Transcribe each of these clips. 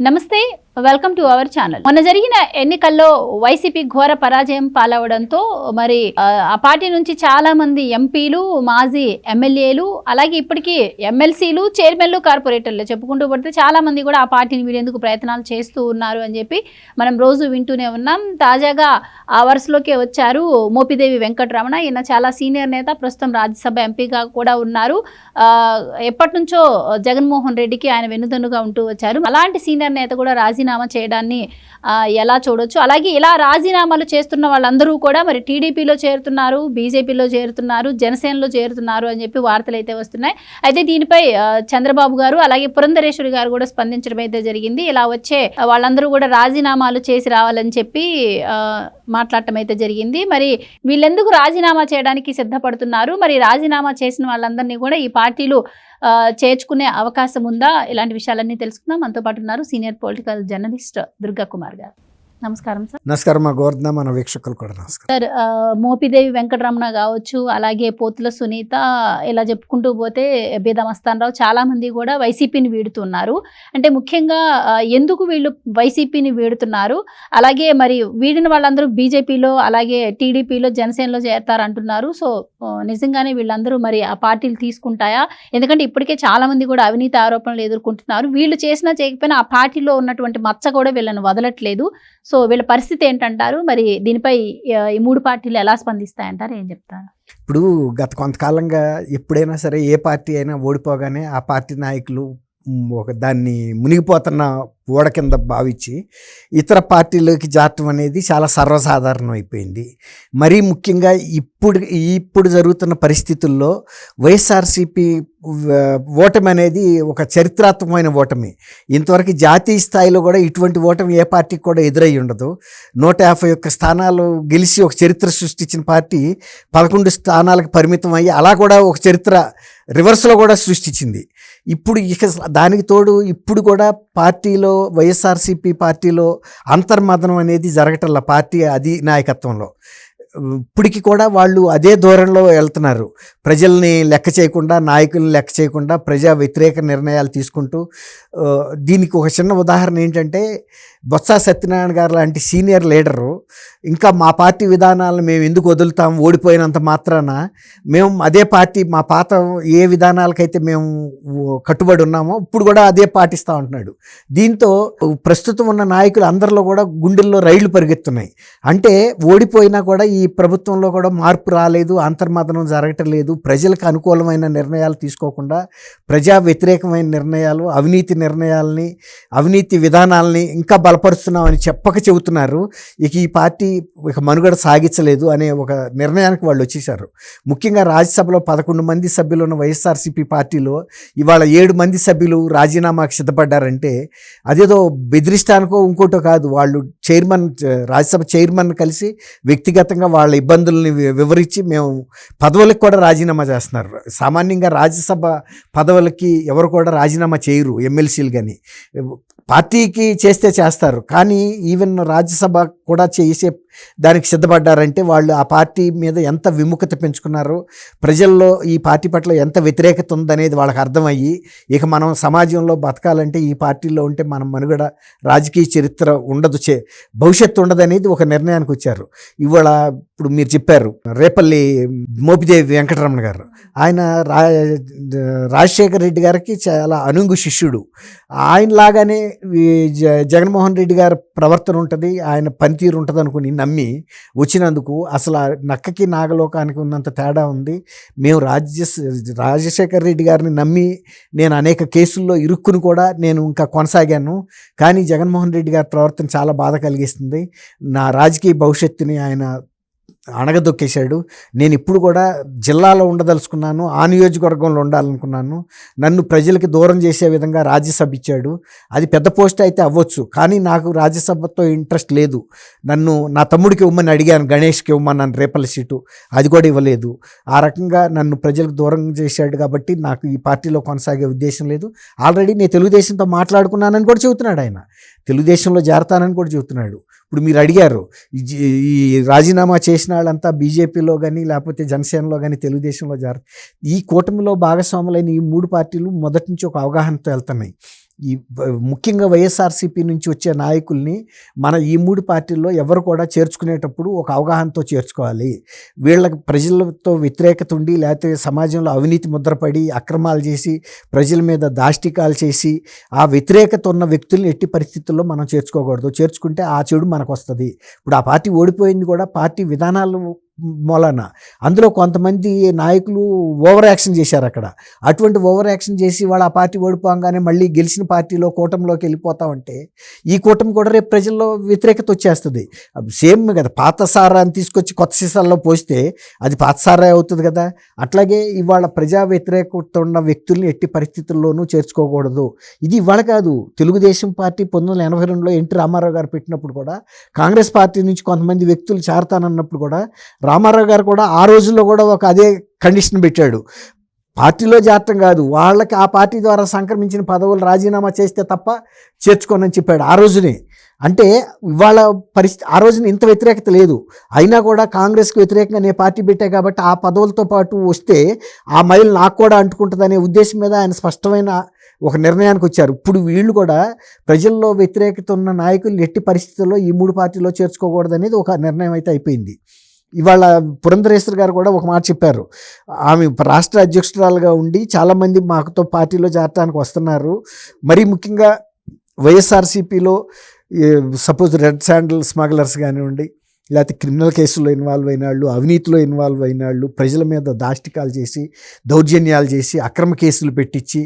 నమస్తే welcome to our channel మొన్న జరిగిన ఎన్నికల్లో వైసీపీ ఘోర పరాజయం పాలవడంతో మరి ఆ, పార్టీ నుంచి చాలా మంది ఎంపీలు మాజీ ఎమ్మెల్యేలు అలాగే ఇప్పటికీ ఎమ్మెల్సీలు చైర్మన్లు కార్పొరేటర్లు చెప్పుకుంటూ పడితే చాలా మంది కూడా ఆ పార్టీని వీడేందుకు ప్రయత్నాలు చేస్తూ ఉన్నారు అని చెప్పి మనం రోజు వింటూనే ఉన్నాం. తాజాగా ఆ వరుసలోకే వచ్చారు మోపిదేవి వెంకటరమణ. ఈయన చాలా సీనియర్ నేత ప్రస్తుతం రాజ్యసభ ఎంపీగా కూడా ఉన్నారు. ఎప్పటి నుంచో జగన్మోహన్ రెడ్డికి ఆయన వెన్నుదన్నుగా ఉంటూ వచ్చారు. అలాంటి సీనియర్ నేత కూడా రాజీనామా చేయడాన్ని ఎలా చూడొచ్చు? అలాగే ఇలా రాజీనామాలు చేస్తున్న వాళ్ళందరూ కూడా మరి టీడీపీలో చేరుతున్నారు బీజేపీలో చేరుతున్నారు జనసేనలో చేరుతున్నారు అని చెప్పి వార్తలు అయితే వస్తున్నాయి. అయితే దీనిపై చంద్రబాబు గారు అలాగే పురంధరేశ్వరి గారు కూడా స్పందించడం అయితే జరిగింది. ఇలా వచ్చే వాళ్ళందరూ కూడా రాజీనామాలు చేసి రావాలని చెప్పి మాట్లాడటం అయితే జరిగింది. మరి వీళ్ళెందుకు రాజీనామా చేయడానికి సిద్ధపడుతున్నారు? మరి రాజీనామా చేసిన వాళ్ళందరినీ కూడా ఈ పార్టీలు చేర్చుకునే అవకాశం ఉందా? ఇలాంటి విషయాలన్నీ తెలుసుకుందాం. మనతో పాటు ఉన్నారు senior political journalist Durga Kumar garu. నమస్కారం సార్. నమస్కారం మా గోవర్ధన మన వీక్షకులు కూడా నమస్కారం. సార్ మోపిదేవి వెంకటరమణ కావచ్చు అలాగే పోతుల సునీత ఇలా చెప్పుకుంటూ పోతే బీదమస్తానరావు చాలా మంది కూడా వైసీపీని వీడుతున్నారు. అంటే ముఖ్యంగా ఎందుకు వీళ్ళు వైసీపీని వీడుతున్నారు? అలాగే మరి వీడిన వాళ్ళందరూ బీజేపీలో అలాగే టీడీపీలో జనసేనలో చేరతారు అంటున్నారు సో నిజంగానే వీళ్ళందరూ మరి ఆ పార్టీలు తీసుకుంటాయా? ఎందుకంటే ఇప్పటికే చాలా మంది కూడా అవినీతి ఆరోపణలు ఎదుర్కొంటున్నారు. వీళ్ళు చేసినా చేయకపోయినా ఆ పార్టీలో ఉన్నటువంటి మచ్చ కూడా వీళ్ళని వదలట్లేదు. సో వీళ్ళ పరిస్థితి ఏంటంటారు? మరి దీనిపై ఈ మూడు పార్టీలు ఎలా స్పందిస్తాయంటారు? ఏం చెప్తారు? ఇప్పుడు గత కొంతకాలంగా ఎప్పుడైనా సరే ఏ పార్టీ అయినా ఓడిపోగానే ఆ పార్టీ నాయకులు ఒక దాన్ని మునిగిపోతున్న ఓడ కింద భావించి ఇతర పార్టీలోకి జారటం అనేది చాలా సర్వసాధారణం అయిపోయింది. మరీ ముఖ్యంగా ఇప్పుడు ఇప్పుడు జరుగుతున్న పరిస్థితుల్లో వైఎస్ఆర్సీపీ ఓటమి అనేది ఒక చరిత్రాత్మకమైన ఓటమి. ఇంతవరకు జాతీయ స్థాయిలో కూడా ఇటువంటి ఓటమి ఏ పార్టీకి కూడా ఎదురై ఉండదు. నూట యాభై ఒక్క స్థానాలు గెలిచి ఒక చరిత్ర సృష్టించిన పార్టీ పదకొండు స్థానాలకు పరిమితం అయ్యి అలా కూడా ఒక చరిత్ర రివర్స్లో కూడా సృష్టించింది. ఇప్పుడు ఇక దానికి తోడు ఇప్పుడు కూడా పార్టీలో వైఎస్ఆర్సీపీ పార్టీలో అంతర్మదనం అనేది జరగటంలా పార్టీ అది నాయకత్వంలో ఇప్పటికి కూడా వాళ్ళు అదే ధోరణిలో వెళ్తున్నారు. ప్రజల్ని లెక్క చేయకుండా నాయకుల్ని లెక్క చేయకుండా ప్రజా వ్యతిరేక నిర్ణయాలు తీసుకుంటూ దీనికి ఒక చిన్న ఉదాహరణ ఏంటంటే బొత్స సత్యనారాయణ గారు లాంటి సీనియర్ లీడరు ఇంకా మా పార్టీ విధానాలను మేము ఎందుకు వదులుతాం ఓడిపోయినంత మాత్రాన మేము అదే పార్టీ మా పాత ఏ విధానాలకైతే మేము కట్టుబడి ఉన్నామో ఇప్పుడు కూడా అదే పాటిస్తూ ఉంటున్నాడు. దీంతో ప్రస్తుతం ఉన్న నాయకులు అందరిలో కూడా గుండెల్లో రైళ్ళు పరిగెత్తున్నాయి. అంటే ఓడిపోయినా కూడా ఈ ప్రభుత్వంలో కూడా మార్పు రాలేదు అంతర్మదనం జరగటం లేదు ప్రజలకు అనుకూలమైన నిర్ణయాలు తీసుకోకుండా ప్రజా వ్యతిరేకమైన నిర్ణయాలు అవినీతి నిర్ణయాలని అవినీతి విధానాలని ఇంకా బలపరుస్తున్నామని చెప్పక చెబుతున్నారు. ఇక ఈ పార్టీ ఇక మనుగడ సాగించలేదు అనే ఒక నిర్ణయానికి వాళ్ళు వచ్చేసారు ముఖ్యంగా రాజ్యసభలో పదకొండు మంది సభ్యులు ఉన్న వైఎస్ఆర్సీపీ పార్టీలో ఇవాళ ఏడు మంది సభ్యులు రాజీనామాకి సిద్ధపడ్డారంటే అదేదో బెదిరిస్తానికో ఇంకోటో కాదు. వాళ్ళు చైర్మన్ రాజ్యసభ చైర్మన్ కలిసి వ్యక్తిగతంగా వాళ్ళ ఇబ్బందుల్ని వి- వివరించి మేము పదవులకు కూడా రాజీనామా చేస్తున్నారు. సామాన్యంగా రాజ్యసభ పదవులకి ఎవరు కూడా రాజీనామా చేయరు ఎమ్మెల్సీలు కానీ పార్టీకి చేస్తే చేస్తారు కానీ ఈవెన్ రాజ్యసభ కూడా చేసే దానికి సిద్ధపడ్డారంటే వాళ్ళు ఆ పార్టీ మీద ఎంత విముఖత పెంచుకున్నారో ప్రజల్లో ఈ పార్టీ పట్ల ఎంత వ్యతిరేకత ఉందనేది వాళ్ళకి అర్థమయ్యి ఇక మనం సమాజంలో బతకాలంటే ఈ పార్టీలో ఉంటే మనం మనుగడ రాజకీయ చరిత్ర ఉండదు చే భవిష్యత్తు ఉండదనేది ఒక నిర్ణయానికి వచ్చారు. ఇవాళ ఇప్పుడు మీరు చెప్పారు రేపల్లి మోపిదేవి వెంకటరమణ గారు. ఆయన రా రాజశేఖర రెడ్డి గారికి చాలా అనుంగు శిష్యుడు. ఆయనలాగానే జగన్మోహన్ రెడ్డి గారి ప్రవర్తన ఉంటుంది ఆయన పని పనితీరు ఉంటుంది అనుకుని నమ్మి వచ్చినందుకు అసలు ఆ నక్కకి నాగలోకానికి ఉన్నంత తేడా ఉంది. మేము రాజ్య రాజశేఖర రెడ్డి గారిని నమ్మి నేను అనేక కేసుల్లో ఇరుక్కుని కూడా నేను ఇంకా కొనసాగాను. కానీ జగన్మోహన్ రెడ్డి గారి ప్రవర్తన చాలా బాధ కలిగిస్తుంది. నా రాజకీయ భవిష్యత్తుని ఆయన అణగదొక్కేశాడు. నేను ఇప్పుడు కూడా జిల్లాలో ఉండదలుచుకున్నాను ఆ నియోజకవర్గంలో ఉండాలనుకున్నాను. నన్ను ప్రజలకి దూరం చేసే విధంగా రాజ్యసభ ఇచ్చాడు. అది పెద్ద పోస్ట్ అయితే అవ్వచ్చు కానీ నాకు రాజ్యసభతో ఇంట్రెస్ట్ లేదు. నన్ను నా తమ్ముడికి ఇవ్వమని అడిగాను గణేష్కి ఇవ్వమన్నాను రేపల సీటు. అది కూడా ఇవ్వలేదు. ఆ రకంగా నన్ను ప్రజలకు దూరం చేశాడు కాబట్టి నాకు ఈ పార్టీలో కొనసాగే ఉద్దేశం లేదు. ఆల్రెడీ నేను తెలుగుదేశంతో మాట్లాడుకున్నానని కూడా చెబుతున్నాడు ఆయన. తెలుగుదేశంలో చేరతానని కూడా చెబుతున్నాడు. ఇప్పుడు మీరు అడిగారు ఈ ఈ రాజీనామా చేసిన వాళ్ళంతా బీజేపీలో కానీ లేకపోతే జనసేనలో కానీ తెలుగుదేశంలో జారు ఈ కూటమిలో భాగస్వాములైన ఈ మూడు పార్టీలు మొదటి నుంచి ఒక అవగాహనతో వెళ్తున్నాయి. ఈ ముఖ్యంగా వైఎస్ఆర్సీపీ నుంచి వచ్చే నాయకుల్ని మన ఈ మూడు పార్టీల్లో ఎవరు కూడా చేర్చుకునేటప్పుడు ఒక అవగాహనతో చేర్చుకోవాలి. వీళ్ళకి ప్రజలతో వ్యతిరేకత ఉండి లేకపోతే సమాజంలో అవినీతి ముద్రపడి అక్రమాలు చేసి ప్రజల మీద దాష్టికాలు చేసి ఆ వ్యతిరేకత ఉన్న వ్యక్తుల్ని ఎట్టి పరిస్థితుల్లో మనం చేర్చుకోకూడదు. చేర్చుకుంటే ఆ చెడు మనకు వస్తుంది ఇప్పుడు ఆ పార్టీ ఓడిపోయింది కూడా పార్టీ విధానాలు మొలన. అందులో కొంతమంది నాయకులు ఓవర్ యాక్షన్ చేశారు అక్కడ. అటువంటి ఓవర్ యాక్షన్ చేసి వాళ్ళు ఆ పార్టీ ఓడిపోగానే మళ్ళీ గెలిచిన పార్టీలో కూటమిలోకి వెళ్ళిపోతామంటే ఈ కూటమి కూడా రేపు ప్రజల్లో వ్యతిరేకత వచ్చేస్తుంది. సేమ్ కదా పాత సారాన్ని తీసుకొచ్చి కొత్త సీసాల్లో పోస్తే అది పాత సారా అవుతుంది కదా. అట్లాగే ఇవాళ ప్రజా వ్యతిరేకత ఉన్న వ్యక్తుల్ని ఎట్టి పరిస్థితుల్లోనూ చేర్చుకోకూడదు. ఇది ఇవాళ కాదు తెలుగుదేశం పార్టీ పంతొమ్మిది వందల ఎనభై రెండులో ఎన్టీ రామారావు గారు పెట్టినప్పుడు కూడా కాంగ్రెస్ పార్టీ నుంచి కొంతమంది వ్యక్తులు చేరతానన్నప్పుడు కూడా రామారావు గారు కూడా ఆ రోజుల్లో కూడా ఒక అదే కండిషన్ పెట్టాడు. పార్టీలో జాతం కాదు వాళ్ళకి ఆ పార్టీ ద్వారా సంక్రమించిన పదవులు రాజీనామా చేస్తే తప్ప చేర్చుకోనని చెప్పాడు ఆ రోజునే. అంటే ఇవాళ పరిస్థితి ఆ రోజున ఇంత వ్యతిరేకత లేదు. అయినా కూడా కాంగ్రెస్కి వ్యతిరేకంగా నేను పార్టీ పెట్టా కాబట్టి ఆ పదవులతో పాటు వస్తే ఆ మైల్ నాకు కూడా అంటుకుంటుందనే ఉద్దేశం మీద ఆయన స్పష్టమైన ఒక నిర్ణయానికి వచ్చారు. ఇప్పుడు వీళ్ళు కూడా ప్రజల్లో వ్యతిరేకత ఉన్న నాయకులు ఎట్టి పరిస్థితుల్లో ఈ మూడు పార్టీలో చేర్చుకోకూడదనేది ఒక నిర్ణయం అయితే అయిపోయింది. ఇవాళ పురంధరేశ్వర్ గారు కూడా ఒక మాట చెప్పారు. ఆమె రాష్ట్ర అధ్యక్షురాలుగా ఉండి చాలామంది మాకుతో పార్టీలో చేరటానికి వస్తున్నారు. మరీ ముఖ్యంగా వైఎస్ఆర్సీపీలో సపోజ్ రెడ్ శాండల్ స్మగ్లర్స్ కానివ్వండి లేకపోతే క్రిమినల్ కేసుల్లో ఇన్వాల్వ్ అయిన వాళ్ళు అవినీతిలో ఇన్వాల్వ్ అయిన వాళ్ళు ప్రజల మీద దాష్టికాలు చేసి దౌర్జన్యాలు చేసి అక్రమ కేసులు పెట్టించి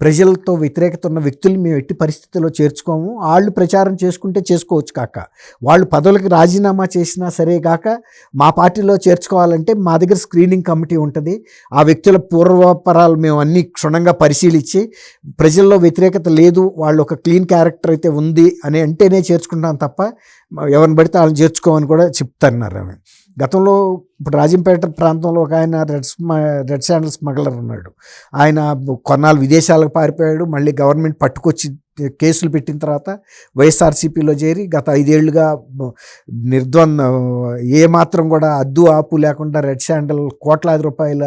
ప్రజలతో వ్యతిరేకత ఉన్న వ్యక్తులు మేము ఎట్టి పరిస్థితుల్లో చేర్చుకోము. వాళ్ళు ప్రచారం చేసుకుంటే చేసుకోవచ్చు కాక. వాళ్ళు పదవులకు రాజీనామా చేసినా సరే కాక మా పార్టీలో చేర్చుకోవాలంటే మా దగ్గర స్క్రీనింగ్ కమిటీ ఉంటుంది. ఆ వ్యక్తుల పూర్వపరాలు మేము అన్ని క్షుణ్ణంగా పరిశీలించి ప్రజల్లో వ్యతిరేకత లేదు వాళ్ళు ఒక క్లీన్ క్యారెక్టర్ అయితే ఉంది అని అంటేనే చేర్చుకుంటాం తప్ప ఎవరిని పడితే వాళ్ళని చేర్చుకోమని కూడా చెప్తున్నారు ఆమె. గతంలో ఇప్పుడు రాజంపేట ప్రాంతంలో ఒక ఆయన రెడ్ రెడ్ శాండల్ స్మగ్లర్ ఉన్నాడు. ఆయన కొన్నాళ్ళు విదేశాలకు పారిపోయాడు మళ్ళీ గవర్నమెంట్ పట్టుకొచ్చి కేసులు పెట్టిన తర్వాత వైఎస్ఆర్సీపీలో చేరి గత ఐదేళ్ళుగా నిర్ద్వంద ఏ మాత్రం కూడా అద్దు ఆపు లేకుండా రెడ్ శాండల్ కోట్లాది రూపాయల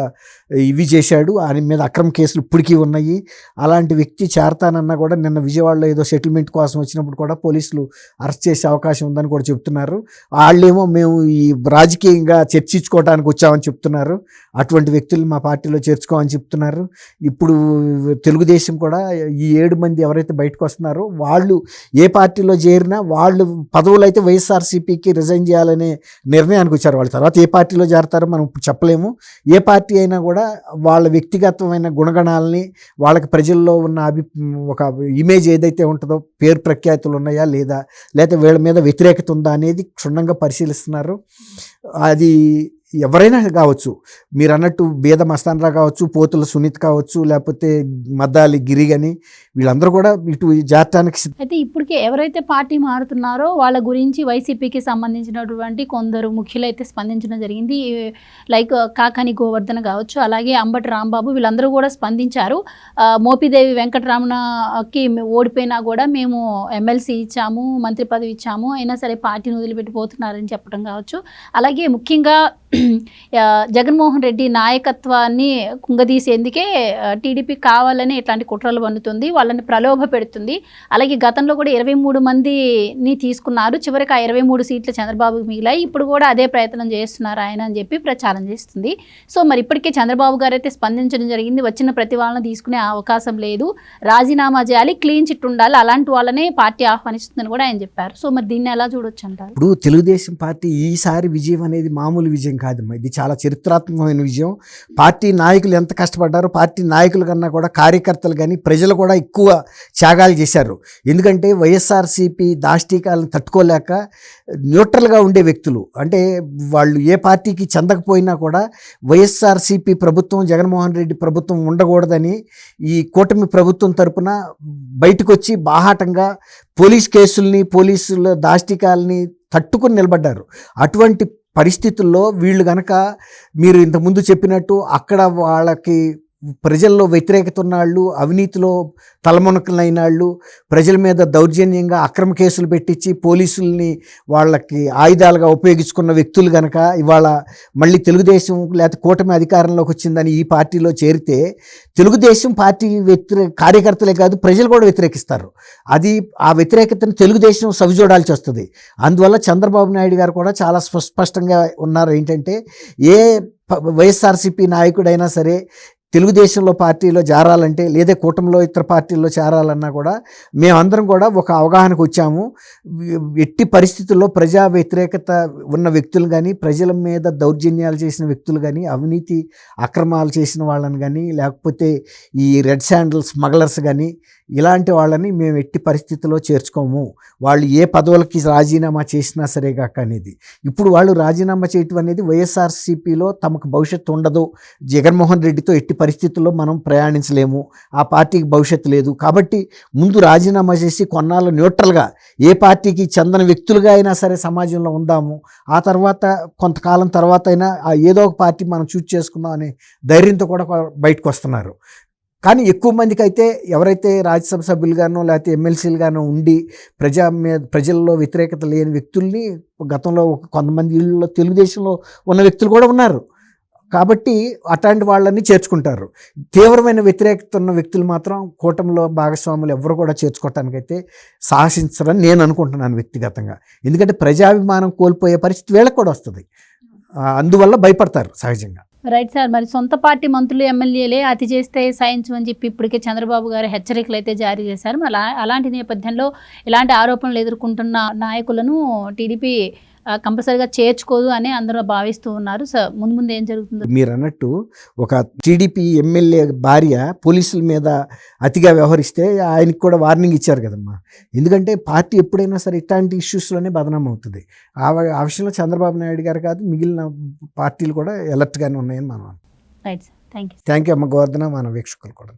ఇవి చేశాడు. ఆయన మీద అక్రమ కేసులు ఇప్పటికీ ఉన్నాయి. అలాంటి వ్యక్తి చేరతానన్నా కూడా నిన్న విజయవాడలో ఏదో సెటిల్మెంట్ కోసం వచ్చినప్పుడు కూడా పోలీసులు అరెస్ట్ చేసే అవకాశం ఉందని కూడా చెప్తున్నారు. వాళ్ళేమో మేము ఈ రాజకీయంగా చర్చించుకోవడానికి వచ్చామని చెప్తున్నారు. అటువంటి వ్యక్తులు మా పార్టీలో చేర్చుకోమని చెప్తున్నారు. ఇప్పుడు తెలుగుదేశం కూడా ఈ ఏడు మంది ఎవరైతే బయటకు వస్తున్నారు. వాళ్ళు ఏ పార్టీలో చేరినా వాళ్ళు పదవులు అయితే వైఎస్ఆర్సీపీకి రిజైన్ చేయాలనే నిర్ణయానికి వచ్చారు వాళ్ళ. తర్వాత ఏ పార్టీలో చేరతారో మనం చెప్పలేము. ఏ పార్టీ అయినా కూడా వాళ్ళ వ్యక్తిగతమైన గుణగణాలని వాళ్ళకి ప్రజల్లో ఉన్న అభి ఒక ఇమేజ్ ఏదైతే ఉంటుందో పేరు ప్రఖ్యాతులు ఉన్నాయా లేదా లేకపోతే వీళ్ళ మీద వ్యతిరేకత ఉందా అనేది క్షుణ్ణంగా పరిశీలిస్తున్నారు. అది ఎవరైనా కావచ్చు మీరు అన్నట్టు బేద మస్తాన్రా కావచ్చు పోతుల సునీత్ కావచ్చు లేకపోతే మద్దాలి గిరి అని వీళ్ళందరూ కూడా ఇటు జాతానికి అయితే ఇప్పటికే ఎవరైతే పార్టీ మారుతున్నారో వాళ్ళ గురించి వైసీపీకి సంబంధించినటువంటి కొందరు ముఖ్యులైతే స్పందించడం జరిగింది. లైక్ కాకాని గోవర్ధన కావచ్చు అలాగే అంబటి రాంబాబు వీళ్ళందరూ కూడా స్పందించారు. మోపిదేవి వెంకటరమణకి ఓడిపోయినా కూడా మేము ఎమ్మెల్సీ ఇచ్చాము మంత్రి పదవి ఇచ్చాము అయినా సరే పార్టీని వదిలిపెట్టిపోతున్నారని చెప్పడం కావచ్చు. అలాగే ముఖ్యంగా జగన్మోహన్ రెడ్డి నాయకత్వాన్ని కుంగదీసేందుకే టీడీపీ కావాలని ఇట్లాంటి కుట్రలు పన్నుతుంది వాళ్ళని ప్రలోభ పెడుతుంది. అలాగే గతంలో కూడా ఇరవై మూడు మందిని తీసుకున్నారు చివరికి ఆ ఇరవై మూడు సీట్లు చంద్రబాబుకి మిగిలాయి ఇప్పుడు కూడా అదే ప్రయత్నం చేస్తున్నారు ఆయన అని చెప్పి ప్రచారం చేస్తుంది. సో మరి ఇప్పటికే చంద్రబాబు గారు అయితే స్పందించడం జరిగింది వచ్చిన ప్రతి వాళ్ళని తీసుకునే అవకాశం లేదు రాజీనామా చేయాలి క్లీన్ చిట్ ఉండాలి అలాంటి వాళ్ళనే పార్టీ ఆహ్వానిస్తుందని కూడా ఆయన చెప్పారు. సో మరి దీన్ని ఎలా చూడొచ్చు అంటారు? ఇప్పుడు తెలుగుదేశం పార్టీ ఈసారి విజయం అనేది మామూలు విజయం కాదమ్మా. ఇది చాలా చరిత్రాత్మకమైన విజయం. పార్టీ నాయకులు ఎంత కష్టపడ్డారో పార్టీ నాయకుల కన్నా కూడా కార్యకర్తలు కానీ ప్రజలు కూడా ఎక్కువ త్యాగాలు చేశారు. ఎందుకంటే వైఎస్ఆర్సీపీ దాష్టీకాలను తట్టుకోలేక న్యూట్రల్గా ఉండే వ్యక్తులు. అంటే వాళ్ళు ఏ పార్టీకి చెందకపోయినా కూడా వైఎస్ఆర్సీపీ ప్రభుత్వం జగన్మోహన్ రెడ్డి ప్రభుత్వం ఉండకూడదని ఈ కూటమి ప్రభుత్వం తరపున బయటకు వచ్చి బాహాటంగా పోలీస్ కేసుల్ని పోలీసుల దాష్టికాలని తట్టుకుని నిలబడ్డారు. అటువంటి పరిస్థితుల్లో వీళ్ళు కనుక మీరు ఇంతకుముందు చెప్పినట్టు అక్కడ వాళ్ళకి ప్రజల్లో వ్యతిరేకత ఉన్నాళ్ళు అవినీతిలో తలమునకలైన వాళ్ళు ప్రజల మీద దౌర్జన్యంగా అక్రమ కేసులు పెట్టించి పోలీసుల్ని వాళ్ళకి ఆయుధాలుగా ఉపయోగించుకున్న వ్యక్తులు కనుక ఇవాళ మళ్ళీ తెలుగుదేశం లేకపోతే కూటమి అధికారంలోకి వచ్చిందని ఈ పార్టీలో చేరితే తెలుగుదేశం పార్టీ వ్యతిరేక కార్యకర్తలే కాదు ప్రజలు కూడా వ్యతిరేకిస్తారు. అది ఆ వ్యతిరేకతను తెలుగుదేశం సవిజోడాల్సి వస్తుంది. అందువల్ల చంద్రబాబు నాయుడు గారు కూడా చాలా స్ప- స్పష్టంగా ఉన్నారు ఏంటంటే ఏ వైఎస్ఆర్సీపీ నాయకుడైనా సరే తెలుగుదేశంలో పార్టీలో చేరాలంటే లేదా కూటమిలో ఇతర పార్టీల్లో చేరాలన్నా కూడా మేమందరం కూడా ఒక అవగాహనకు వచ్చాము. ఎట్టి పరిస్థితుల్లో ప్రజా వ్యతిరేకత ఉన్న వ్యక్తులు కానీ ప్రజల మీద దౌర్జన్యాలు చేసిన వ్యక్తులు కానీ అవినీతి అక్రమాలు చేసిన వాళ్ళని కానీ లేకపోతే ఈ రెడ్ శాండల్ స్మగ్లర్స్ కానీ ఇలాంటి వాళ్ళని మేము ఎట్టి పరిస్థితుల్లో చేర్చుకోము. వాళ్ళు ఏ పదవులకి రాజీనామా చేసినా సరే కాక అనేది. ఇప్పుడు వాళ్ళు రాజీనామా చేయటం అనేది వైఎస్ఆర్సీపీలో తమకు భవిష్యత్తు ఉండదు. జగన్మోహన్ రెడ్డితో ఎట్టి పరిస్థితుల్లో మనం ప్రయాణించలేము. ఆ పార్టీకి భవిష్యత్తు లేదు. కాబట్టి ముందు రాజీనామా చేసి కొన్నాళ్ళు న్యూట్రల్గా ఏ పార్టీకి చెందని వ్యక్తులుగా అయినా సరే సమాజంలో ఉందాము. ఆ తర్వాత కొంతకాలం తర్వాత అయినా ఆ ఏదో ఒక పార్టీ మనం చూజ్ చేసుకుందాం అనే ధైర్యంతో కూడా బయటకు వస్తున్నారు. కానీ ఎక్కువ మందికి అయితే ఎవరైతే రాజ్యసభ సభ్యులుగానో లేకపోతే ఎమ్మెల్సీలుగానో ఉండి ప్రజా మీద ప్రజల్లో వ్యతిరేకత లేని వ్యక్తుల్ని గతంలో ఒక కొంతమంది ఇళ్ళలో తెలుగుదేశంలో ఉన్న వ్యక్తులు కూడా ఉన్నారు. కాబట్టి అట్లాంటి వాళ్ళని చేర్చుకుంటారు. తీవ్రమైన వ్యతిరేకత ఉన్న వ్యక్తులు మాత్రం కూటమిలో భాగస్వాములు ఎవరు కూడా చేర్చుకోవటానికైతే సాహసించరని నేను అనుకుంటున్నాను వ్యక్తిగతంగా. ఎందుకంటే ప్రజాభిమానం కోల్పోయే పరిస్థితి వీళ్ళకి కూడా వస్తుంది. అందువల్ల భయపడతారు సహజంగా. రైట్ సార్ మరి సొంత పార్టీ మంత్రులు ఎమ్మెల్యేలే అతి చేస్తే సహించమని చెప్పి ఇప్పటికే చంద్రబాబు గారు హెచ్చరికలు అయితే జారీ చేశారు. మరి అలా అలాంటి నేపథ్యంలో ఇలాంటి ఆరోపణలు ఎదుర్కొంటున్న నాయకులను టీడీపీ కంపల్సరీగా చేర్చుకోదు అని అందరూ భావిస్తూ ఉన్నారు. ముందు ముందు ఏం జరుగుతుందో మీరు అన్నట్టు ఒక టీడీపీ ఎమ్మెల్యే భార్య పోలీసుల మీద అతిగా వ్యవహరిస్తే ఆయనకి కూడా వార్నింగ్ ఇచ్చారు కదమ్మా. ఎందుకంటే పార్టీ ఎప్పుడైనా సరే ఇట్లాంటి ఇష్యూస్లోనే బదనాం అవుతుంది. ఆ ఆ విషయంలో చంద్రబాబు నాయుడు గారు కాదు మిగిలిన పార్టీలు కూడా ఎలర్ట్గానే ఉన్నాయని మనం థ్యాంక్ యూ థ్యాంక్ యూ అమ్మ గోవర్ధన మన వీక్షకులు కూడా.